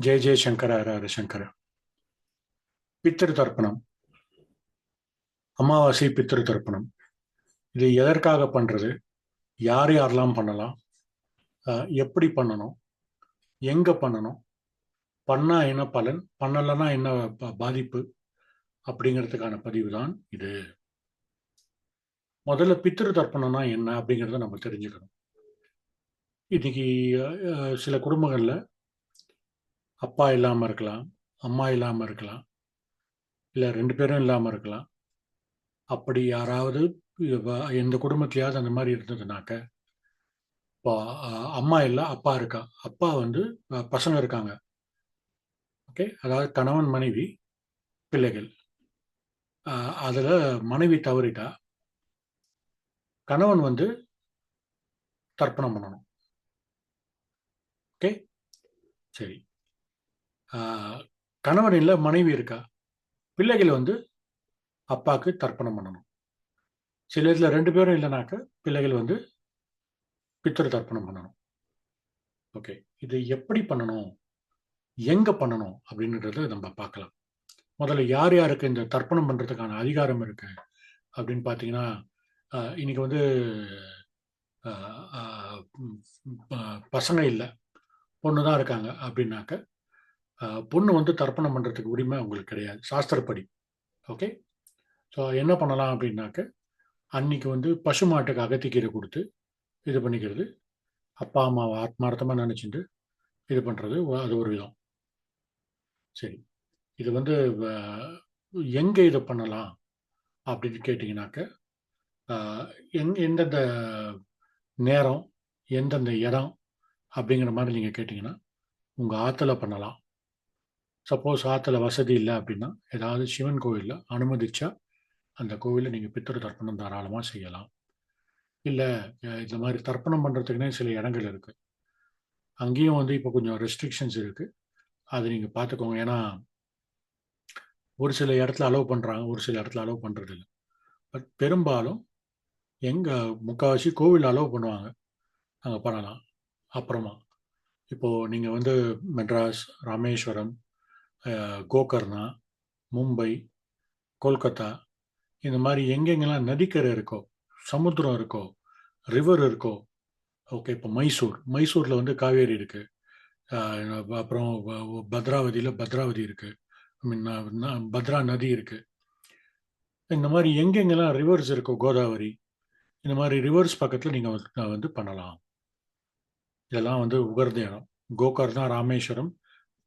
ஜெய ஜெய சங்கர ஹர சங்கர. பித்திரு தர்ப்பணம். அமாவாசை பித்திரு தர்ப்பணம். இது எதற்காக பண்ணுறது யார் யாரெல்லாம் பண்ணலாம்? எப்படி பண்ணணும்? எங்கே பண்ணணும்? பண்ணால் என்ன பலன்? பண்ணலைன்னா என்ன ப- பாதிப்பு? அப்படிங்கிறதுக்கான பதிவு தான் இது. முதல்ல பித்திரு தர்ப்பணம்னா என்ன அப்படிங்கிறத நம்ம தெரிஞ்சுக்கணும். இன்னைக்கு சில குடும்பங்களில் அப்பா இல்லாமல் இருக்கலாம் அம்மா இல்லாமல் இருக்கலாம் இல்லை ரெண்டு பேரும் இல்லாமல் இருக்கலாம். அப்படி யாராவது எந்த குடும்பத்திலையாவது அந்த மாதிரி இருந்ததுனாக்க இப்போ அம்மா இல்லை அப்பா இருக்கா அப்பா வந்து பசங்க இருக்காங்க. ஓகே? அதாவது கணவன் மனைவி பிள்ளைகள். அதில் மனைவி தவறிட்டா கணவன் வந்து தர்ப்பணம் பண்ணணும். ஓகே? சரி. கணவன் இல்லை மனைவி இருக்கா? பிள்ளைகள் வந்து அப்பாவுக்கு தர்ப்பணம் பண்ணணும். சில இதில் ரெண்டு பேரும் இல்லைனாக்க பிள்ளைகள் வந்து பித்திரு தர்ப்பணம் பண்ணணும். ஓகே. இது எப்படி பண்ணணும்? எங்க பண்ணணும்? அப்படின்றத நம்ம பார்க்கலாம். முதல்ல யார் யாருக்கு இந்த தர்ப்பணம் பண்றதுக்கான அதிகாரம் இருக்கு? அப்படின்னு பார்த்தீங்கன்னா இன்றைக்கி இன்னைக்கு வந்து ப- பசங்க இல்லை பொண்ணு தான் இருக்காங்க அப்படின்னாக்க பொண்ணு வந்து தர்ப்பணம் பண்ணுறதுக்கு உரிமை அவங்களுக்கு கிடையாது. சாஸ்திரப்படி. ஓகே? ஸோ என்ன பண்ணலாம் அப்படின்னாக்க அன்னைக்கு வந்து பசுமாட்டுக்கு அகத்திக்கீரை கொடுத்து இது பண்ணிக்கிறது. அப்பா அம்மாவை ஆத்மார்த்தமாக நினச்சிட்டு இது பண்ணுறது அது ஒரு விதம். சரி. இது வந்து எங்கே இதை பண்ணலாம் அப்படின்னு கேட்டிங்கனாக்க எங் எந்தெந்த நேரம் எந்தெந்த இடம் அப்படிங்கிற மாதிரி நீங்கள் கேட்டிங்கன்னா உங்கள் ஆற்றுல பண்ணலாம். சப்போஸ் ஆற்றுல வசதி இல்லை அப்படின்னா ஏதாவது சிவன் கோயிலில் அனுமதிச்சா அந்த கோவிலில் நீங்கள் பித்திரு தர்ப்பணம் தாராளமாக செய்யலாம். இல்லை இந்த மாதிரி தர்ப்பணம் பண்ணுறதுக்குனே சில இடங்கள் இருக்குது அங்கேயும் வந்து இப்போ கொஞ்சம் ரெஸ்ட்ரிக்ஷன்ஸ் இருக்குது அதை நீங்கள் பார்த்துக்கோங்க. ஏன்னா ஒரு சில இடத்துல அலோவ் பண்ணுறாங்க ஒரு சில இடத்துல அலோவ் பண்ணுறதில்ல பட் பெரும்பாலும் எங்கள் முக்கால்வாசி கோவில் அலோவ் பண்ணுவாங்க. அங்கே பண்ணலாம். அப்புறமா இப்போது நீங்கள் வந்து மெட்ராஸ் ராமேஸ்வரம் கோகர்ணா மும்பை கொல்கத்தா இந்த மாதிரி எங்கெங்கெல்லாம் நதிக்கரை இருக்கோ சமுத்திரம் இருக்கோ ரிவர் இருக்கோ ஓகே இப்போ மைசூர் மைசூரில் வந்து காவேரி இருக்குது அப்புறம் பத்ராவதியில் பத்ராவதி இருக்குது ஐ மீன் பத்ரா நதி இருக்குது இந்த மாதிரி எங்கெங்கெல்லாம் ரிவர்ஸ் இருக்கோ கோதாவரி இந்த மாதிரி ரிவர்ஸ் பக்கத்தில் நீங்கள் வந்து பண்ணலாம். இதெல்லாம் வந்து உகர்ந்த இடம். கோகர்னா ராமேஸ்வரம்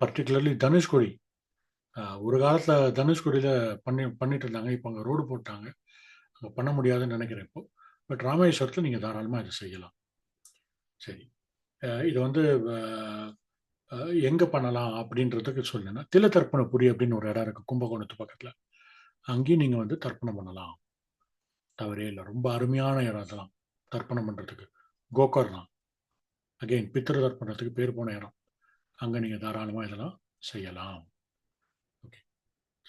பர்டிகுலர்லி தனுஷ்கோடி ஒரு காலத்தில் தனுஷ்கோடியில் பண்ணி பண்ணிட்டு இருந்தாங்க இப்போ அங்கே ரோடு போட்டாங்க. அங்கே பண்ண முடியாதுன்னு நினைக்கிறேன் இப்போ. பட் ராமேஸ்வரத்தில் நீங்கள் தாராளமாக இதை செய்யலாம். சரி. இது வந்து எங்கே பண்ணலாம் அப்படின்றதுக்கு சொல்லுன்னா தில தர்ப்பணபுரி அப்படின்னு ஒரு இடம் இருக்குது கும்பகோணத்து பக்கத்தில். அங்கேயும் நீங்கள் வந்து தர்ப்பணம் பண்ணலாம். தவறே இல்லை. ரொம்ப அருமையான இடம் அதெல்லாம். தர்ப்பணம் பண்றதுக்கு. கோகர்ணா. அகைன் பித்திரு தர்ப்பணத்துக்கு பேர் போன இடம். அங்கே நீங்கள் தாராளமாக இதெல்லாம் செய்யலாம். ஓகே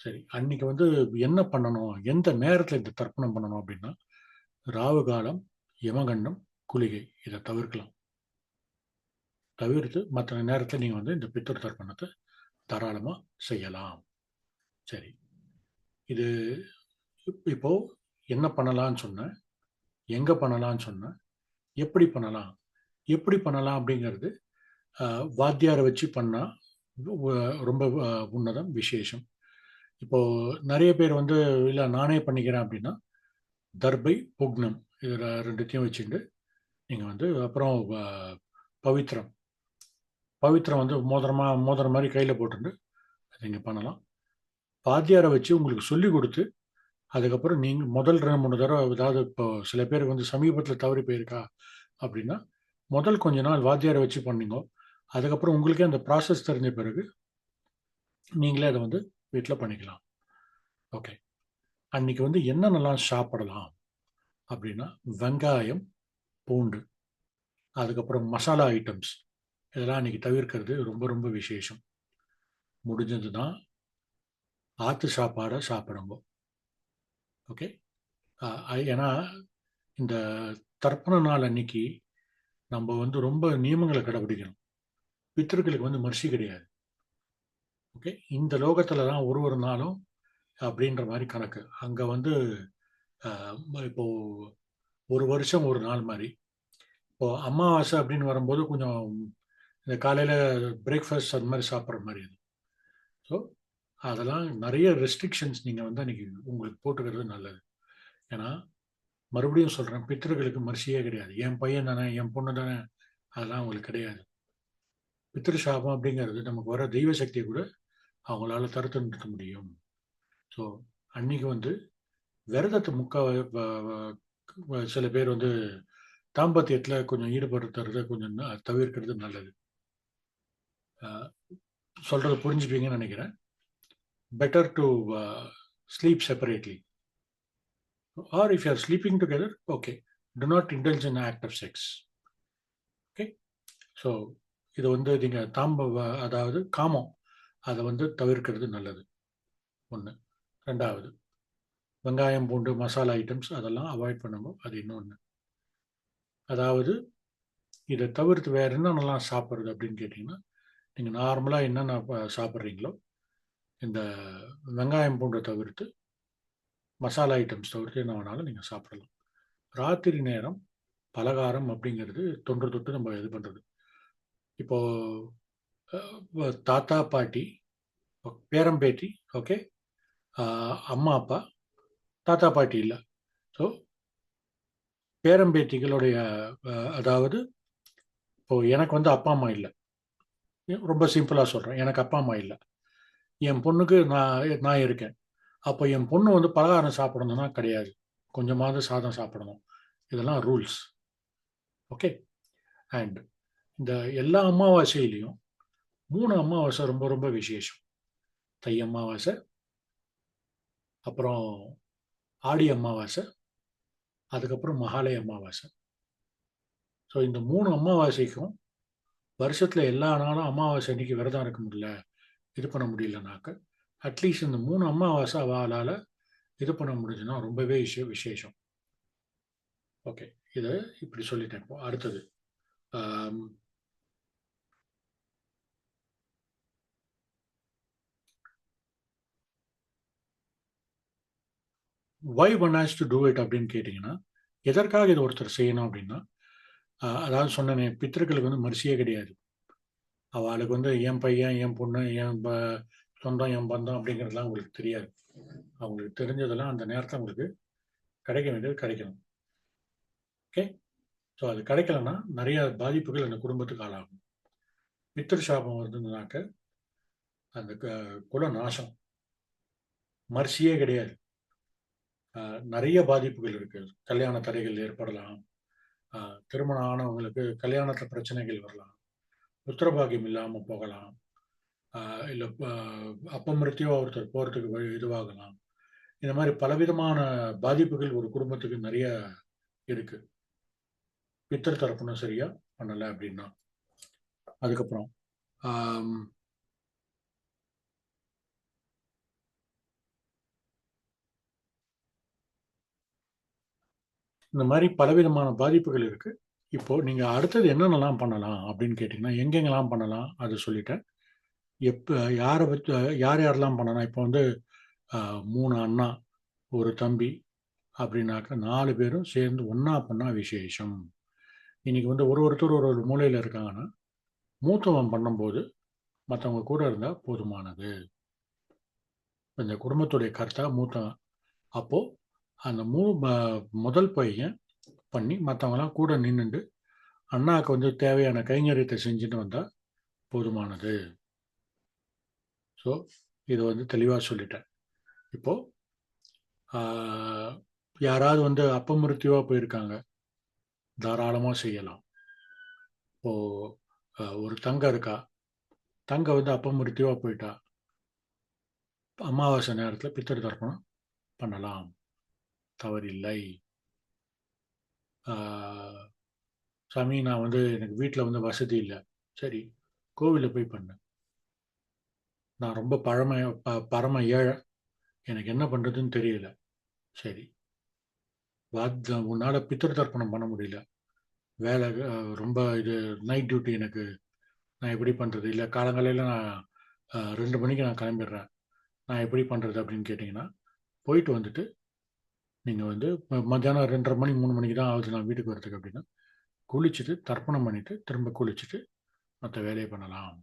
சரி அன்னைக்கு வந்து என்ன பண்ணணும்? எந்த நேரத்தில் இந்த தர்ப்பணம் பண்ணணும் அப்படின்னா ராவு காலம் யமகண்டம் குளிகை இதை தவிர்க்கலாம். தவிர்த்து மற்ற நேரத்தில் நீங்கள் வந்து இந்த பித்தூர் தர்ப்பணத்தை தாராளமாக செய்யலாம். சரி. இது இப்போது இப்போ என்ன பண்ணலாம்னு சொன்னேன்? எங்கே பண்ணலாம்னு சொன்னேன்? எப்படி பண்ணலாம்? எப்படி பண்ணலாம் அப்படிங்கிறது வாத்தியாரை வச்சு பண்ணால் ரொம்ப உன்னதம் விசேஷம். இப்போ நிறைய பேர் வந்து இல்லை நானே பண்ணிக்கிறேன் அப்படின்னா தர்பை புக்னம் இதில் ரெண்டுத்தையும் வச்சுட்டு நீங்கள் வந்து அப்புறம் பவித்ரம். பவித்ரம் வந்து மோதிரமாக மோதிரம் மாதிரி கையில் போட்டுட்டு அதை நீங்கள் பண்ணலாம். வாத்தியாரை வச்சு உங்களுக்கு சொல்லி கொடுத்து அதுக்கப்புறம் நீங்கள் முதல் ரெண்டு மூணு தடவை ஏதாவது இப்போ சில பேருக்கு வந்து சமீபத்தில் தவறி போயிருக்கா அப்படின்னா முதல் கொஞ்ச நாள் வாத்தியாரை வச்சு பண்ணிங்கோ அதுக்கப்புறம் உங்களுக்கே அந்த ப்ராசஸ் தெரிஞ்ச பிறகு நீங்களே அதை வந்து வீட்டில் பண்ணிக்கலாம். ஓகே அன்னைக்கு வந்து என்னென்னலாம் சாப்பிடலாம்? அப்படின்னா வெங்காயம் பூண்டு அதுக்கப்புறம் மசாலா ஐட்டம்ஸ் இதெல்லாம் அன்றைக்கி தவிர்க்கிறது ரொம்ப ரொம்ப விசேஷம். முடிஞ்சதுன்னா ஆற்று சாப்பாடை சாப்பிடுங்க ஓகே ஏன்னா இந்த தர்ப்பண நாள் அன்னைக்கு நம்ம வந்து ரொம்ப நியமங்களை கடைபிடிக்கணும். பித்தர்களுக்கு வந்து மர்சி கிடையாது. ஓகே இந்த லோகத்தில் தான் ஒரு ஒரு நாளும் அப்படின்ற மாதிரி கணக்கு. அங்கே வந்து இப்போது இப்போ ஒரு வருஷம் ஒரு நாள் மாதிரி. இப்போ அமாவாசை அப்படின்னு வரும்போது கொஞ்சம் இந்த காலையில் பிரேக்ஃபாஸ்ட் அது மாதிரி சாப்பிட்ற மாதிரி இது ஸோ அதெல்லாம் நிறைய ரெஸ்ட்ரிக்ஷன்ஸ் நீங்கள் வந்து அன்றைக்கி உங்களுக்கு போட்டுக்கிறது நல்லது. ஏன்னா மறுபடியும் சொல்கிறேன் பித்தர்களுக்கு மரிசியே கிடையாது. என் பையன் தானே என் பொண்ணு தானே அதெல்லாம் அவங்களுக்கு கிடையாது. பித்திருஷாபம் அப்படிங்கிறது நமக்கு வர தெய்வ சக்தியை கூட அவங்களால தடுத்து நிறுத்த முடியும். ஸோ அன்னைக்கு வந்து விரதத்தை முக்கா சில பேர் வந்து தாம்பத்தியத்தில் கொஞ்சம் ஈடுபடுத்துறத கொஞ்சம் தவிர்க்கிறது நல்லது. சொல்கிறத புரிஞ்சுப்பீங்கன்னு நினைக்கிறேன். Better to sleep separately or if you're sleeping together okay to not indulge act of sex okay so இதை வந்து நீங்கள் தாம்ப வ- அதாவது காமம். அதை வந்து தவிர்க்கிறது நல்லது. ஒன்று ரெண்டாவது வெங்காயம் பூண்டு மசாலா ஐட்டம்ஸ் அதெல்லாம் அவாய்ட் பண்ணும்போது அது இன்னொன்று அதாவது இதை தவிர்த்து வேறு என்னென்னலாம் சாப்பிட்றது அப்படின்னு கேட்டிங்கன்னா நீங்கள் நார்மலாக என்னென்ன சாப்பிட்றீங்களோ இந்த வெங்காயம் பூண்டை தவிர்த்து மசாலா ஐட்டம்ஸ் தவிர்த்து என்ன வேணாலும் நீங்கள் சாப்பிடலாம். ராத்திரி நேரம் பலகாரம் அப்படிங்கிறது தொன்று தொட்டு நம்ம இது பண்ணுறது இப்போ தாத்தா பாட்டி பேரம்பேட்டி ஓகே? அம்மா அப்பா தாத்தா பாட்டி இல்லை. ஸோ பேரம்பேட்டிகளுடைய அதாவது இப்போ எனக்கு வந்து அப்பா அம்மா இல்லை. ரொம்ப சிம்பிளாக சொல்கிறேன் எனக்கு அப்பா அம்மா இல்லை. என் பொண்ணுக்கு நான் நான் இருக்கேன். அப்போ என் பொண்ணு வந்து பலகாரம் சாப்பிடணும்னா கிடையாது. கொஞ்சமாவது சாதம் சாப்பிடணும். இதெல்லாம் ரூல்ஸ். ஓகே? அண்ட் இந்த எல்லா அமாவாசையிலையும் மூணு அமாவாசை ரொம்ப ரொம்ப விசேஷம். தை அமாவாசை அப்புறம் ஆடி அமாவாசை அதுக்கப்புறம் மகாலய அமாவாசை. ஸோ இந்த மூணு அமாவாசைக்கும் வருஷத்தில் எல்லா நாளும் அமாவாசை அன்னைக்கு விரதம் இருக்க முடியல இது பண்ண முடியலனாக்க அட்லீஸ்ட் இந்த மூணு அமாவாசை அவளால் இது பண்ண முடிஞ்சுன்னா ரொம்பவே விஷய விசேஷம். ஓகே இதை இப்படி சொல்லிட்டேன். இப்போ அடுத்தது why one has to do it அப்படின்னு கேட்டிங்கன்னா எதற்காக இது ஒருத்தர் செய்யணும் அப்படின்னா அதாவது சொன்னேனே பித்தர்களுக்கு வந்து மரிசியே கிடையாது. அவளுக்கு வந்து என் பையன் என் பொண்ணு என் ப- சொந்தம் என் பந்தம் அப்படிங்கிறதுலாம் அவங்களுக்கு தெரியாது. அவங்களுக்கு தெரிஞ்சதெல்லாம் அந்த நேரத்தை அவங்களுக்கு கிடைக்க வேண்டியது கிடைக்கணும். ஓகே? ஸோ அது கிடைக்கலன்னா நிறைய பாதிப்புகள் அந்த குடும்பத்துக்கு ஆளாகும். பித்திரு சாபம் வருதுனாக்க அந்த க- குல நாசம். மரிசியே கிடையாது. நிறைய பாதிப்புகள் இருக்கு. கல்யாண தடைகள் ஏற்படலாம். திருமணம் ஆனவங்களுக்கு கல்யாணத்துல பிரச்சனைகள் வரலாம். புத்திரபாகியம் இல்லாம போகலாம். இல்லை அப்பமிருத்தியோ ஒருத்தர் போறதுக்கு வழி இதுவாகலாம். இந்த மாதிரி பலவிதமான பாதிப்புகள் ஒரு குடும்பத்துக்கு நிறைய இருக்கு. பித்தர் தரப்புனும் சரியா பண்ணலை அப்படின்னா. அதுக்கப்புறம் இந்த மாதிரி பலவிதமான பாதிப்புகள் இருக்குது இப்போ நீங்கள் அடுத்தது என்னென்னலாம் பண்ணலாம் அப்படின்னு கேட்டிங்கன்னா எங்கெங்கெல்லாம் பண்ணலாம் அது சொல்லிட்டேன் எப்போ யாரை வச்சு யார் யாரெல்லாம் பண்ணலாம்? இப்போ வந்து மூணு அண்ணா ஒரு தம்பி அப்படின்னாக்க நாலு பேரும் சேர்ந்து ஒன்றா பண்ணால் விசேஷம். இன்றைக்கி வந்து ஒரு ஒருத்தர் ஒரு ஒரு மூலையில் இருக்காங்கன்னா மூத்தவன் பண்ணும்போது மற்றவங்க கூட இருந்தால் போதுமானது. இந்த குடும்பத்துடைய கர்த்தா மூத்தவன். அப்போது அந்த மூ முதல் பையன் பண்ணி மற்றவங்களாம் கூட நின்றுண்டு அண்ணாவுக்கு வந்து தேவையான கைங்கரியத்தை செஞ்சுட்டு வந்தால் போதுமானது. ஸோ இதை வந்து தெளிவாக சொல்லிட்டேன். இப்போது யாராவது வந்து அப்பமிருத்தியவா போயிருக்காங்க தாராளமாக செய்யலாம். இப்போது ஒரு தங்க இருக்கா தங்க வந்து அப்பமிருத்தியவா போயிட்டா அமாவாசை நேரத்தில் பித்தர் தர்ப்பணம் பண்ணலாம். தவறில்லை. சாமி நான் வந்து எனக்கு வீட்டில் வந்து வசதி இல்லை. சரி கோவிலில் போய் பண்ணேன் நான் ரொம்ப பழமை ப- பரம ஏழை. எனக்கு என்ன பண்ணுறதுன்னு தெரியல. சரி. வாத் உன்னால் பித்திரு தர்ப்பணம் பண்ண முடியல. வேலை ரொம்ப இது நைட் டியூட்டி எனக்கு நான் எப்படி பண்ணுறது இல்லை காலங்காலையில் நான் ரெண்டு மணிக்கு நான் கிளம்பிடுறேன். நான் எப்படி பண்ணுறது அப்படின்னு கேட்டிங்கன்னா போயிட்டு வந்துட்டு நீங்கள் வந்து மத்தியானம் ரெண்டரை மணி மூணு மணிக்கு தான் ஆகுது நான் வீட்டுக்கு வரதுக்கு அப்படின்னா குளிச்சுட்டு தர்ப்பணம் பண்ணிவிட்டு திரும்ப குளிச்சுட்டு மற்ற வேலையை பண்ணலாம்.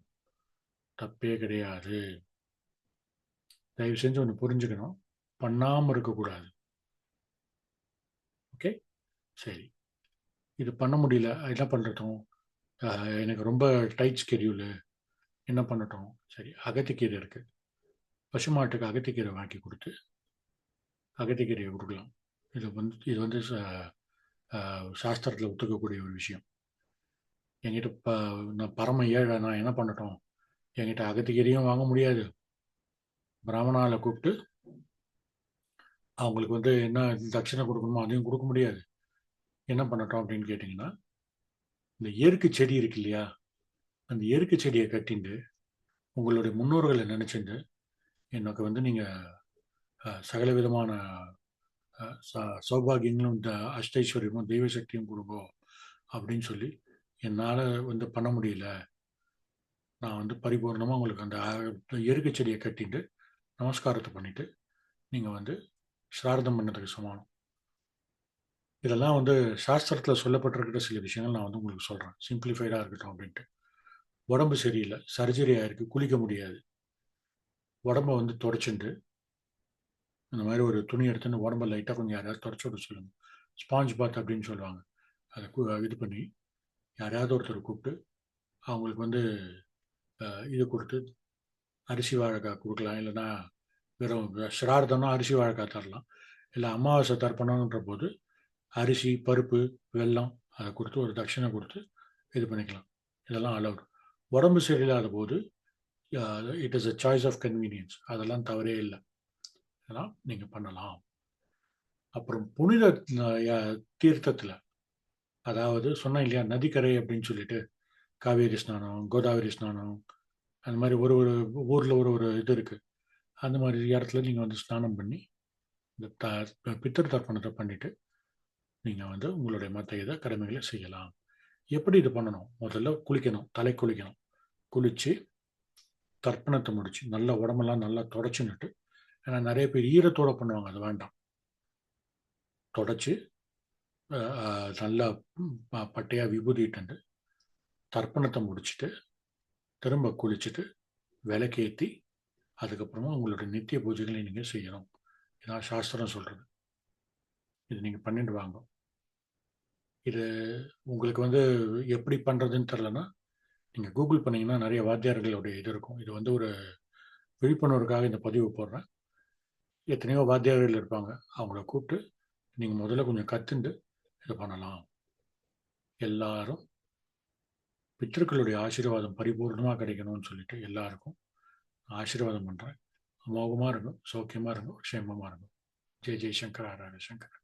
தப்பே கிடையாது. தயவு செஞ்சு ஒன்று புரிஞ்சுக்கணும். பண்ணாமல் இருக்கக்கூடாது. ஓகே? சரி. இது பண்ண முடியல. என்ன பண்ணுறதும் எனக்கு ரொம்ப டைட் ஸ்கெடியூலு என்ன பண்ணட்டும்? சரி அகத்திக்கீரை இருக்குது பசுமாட்டுக்கு அகத்திக்கீரை வாங்கி கொடுத்து அகத்திக்கீரையை கொடுக்கலாம். இது வந்து இது வந்து சாஸ்திரத்தில் ஒத்துக்கக்கூடிய ஒரு விஷயம். என்கிட்ட ப நான் பரம ஏழை நான் என்ன பண்ணட்டும்? என்கிட்ட அகத்திக்கீரையும் வாங்க முடியாது. பிராமணாவில் கூப்பிட்டு அவங்களுக்கு வந்து என்ன தட்சிணை கொடுக்கணுமோ அதையும் கொடுக்க முடியாது. என்ன பண்ணட்டும் அப்படின்னு கேட்டிங்கன்னா இந்த எருக்கு செடி இருக்கு இல்லையா? அந்த எருக்கு செடியை கட்டிண்டு உங்களுடைய முன்னோர்களை நினச்சிட்டு எனக்கு வந்து நீங்கள் சகல விதமான சௌபாகியங்களும் இந்த அஷ்டைஸ்வரியமும் தெய்வ சக்தியும் கொடுக்கும் அப்படின்னு சொல்லி என்னால் வந்து பண்ண முடியல. நான் வந்து பரிபூர்ணமாக உங்களுக்கு அந்த எருக்கு செடியை கட்டிட்டு நமஸ்காரத்தை பண்ணிவிட்டு நீங்கள் வந்து சிரார்த்தம் பண்ணதுக்கு சமானம். இதெல்லாம் வந்து சாஸ்திரத்தில் சொல்லப்பட்டிருக்கிற சில விஷயங்கள் நான் வந்து உங்களுக்கு சொல்கிறேன் சிம்பிளிஃபைடாக இருக்கட்டும் அப்படின்ட்டு. உடம்பு சரியில்லை சர்ஜரி ஆயிருக்கு குளிக்க முடியாது. உடம்ப வந்து தொடச்சுண்டு அந்த மாதிரி ஒரு துணி எடுத்துன்னு உடம்ப லைட்டாக கொஞ்சம் யாரையாவது தொடச்சி விட சொல்லுங்க. ஸ்பாஞ்ச் பாத் அப்படின்னு சொல்லுவாங்க. அதை இது பண்ணி யாரையாவது ஒருத்தர் கூப்பிட்டு அவங்களுக்கு வந்து இது கொடுத்து அரிசி வாழைக்காய் கொடுக்கலாம். இல்லைன்னா வெறும் ஸ்ரார்த்தம்னா அரிசி வாழைக்காய் தரலாம். இல்லை அமாவாசை தர்ப்பணம்ன்ற போது அரிசி பருப்பு வெல்லம் அதை கொடுத்து ஒரு தட்சிணை கொடுத்து இது பண்ணிக்கலாம். இதெல்லாம் அலவுட் உடம்பு சரியில்லாத போது it is a choice of convenience அதெல்லாம் தவறே இல்லை. இதெல்லாம் நீங்கள் பண்ணலாம். அப்புறம் புனித தீர்த்தத்தில் அதாவது சொன்னேன் இல்லையா நதிக்கரை அப்படின்னு சொல்லிட்டு காவேரி ஸ்நானம் கோதாவரி ஸ்நானம் அந்த மாதிரி ஒரு ஒரு ஊரில் ஒரு ஒரு இது இருக்குது அந்த மாதிரி இடத்துல நீங்கள் வந்து ஸ்நானம் பண்ணி இந்த த பித்தர் தர்ப்பணத்தை பண்ணிவிட்டு நீங்கள் வந்து உங்களுடைய மற்ற இதை கடமைகளை செய்யலாம். எப்படி இது பண்ணணும்? முதல்ல குளிக்கணும் தலை குளிக்கணும். குளித்து தர்ப்பணத்தை முடித்து நல்ல உடம்பெல்லாம் நல்லா தொடச்சுன்னுட்டு ஏன்னா நிறைய பேர் ஈரத்தோட பண்ணுவாங்க. அது வேண்டாம். தொடச்சி நல்லா பட்டையாக விபூதிட்டு தர்ப்பணத்தை முடிச்சுட்டு திரும்ப குளிச்சுட்டு விளக்கேற்றி அதுக்கப்புறமா உங்களோட நித்திய பூஜைகளை நீங்கள் செய்யணும். இதான் சாஸ்திரம் சொல்கிறது இது நீங்கள் பண்ணிட்டு வாங்க. இது உங்களுக்கு வந்து எப்படி பண்ணுறதுன்னு தெரிலனா நீங்கள் கூகுள் பண்ணிங்கன்னா நிறைய வாத்தியார்களுடைய இது இருக்கும். இது வந்து ஒரு விழிப்புணர்வுக்காக இந்த பதிவு போடுறேன். எத்தனையோ வாத்தியார்கள் இருப்பாங்க. அவங்கள கூப்பிட்டு நீங்கள் முதல்ல கொஞ்சம் கற்றுண்டு இதை பண்ணலாம். எல்லாரும் பித்தர்களுடைய ஆசீர்வாதம் பரிபூர்ணமாக கிடைக்கணும்னு சொல்லிட்டு எல்லாருக்கும் ஆசீர்வாதம் பண்ணுறேன் அமோகமாக இருக்கும் சௌக்கியமாக இருக்கும் க்ஷேமமாக இருக்கும் ஜெய் ஜெய் சங்கர் ஆராய சங்கர்.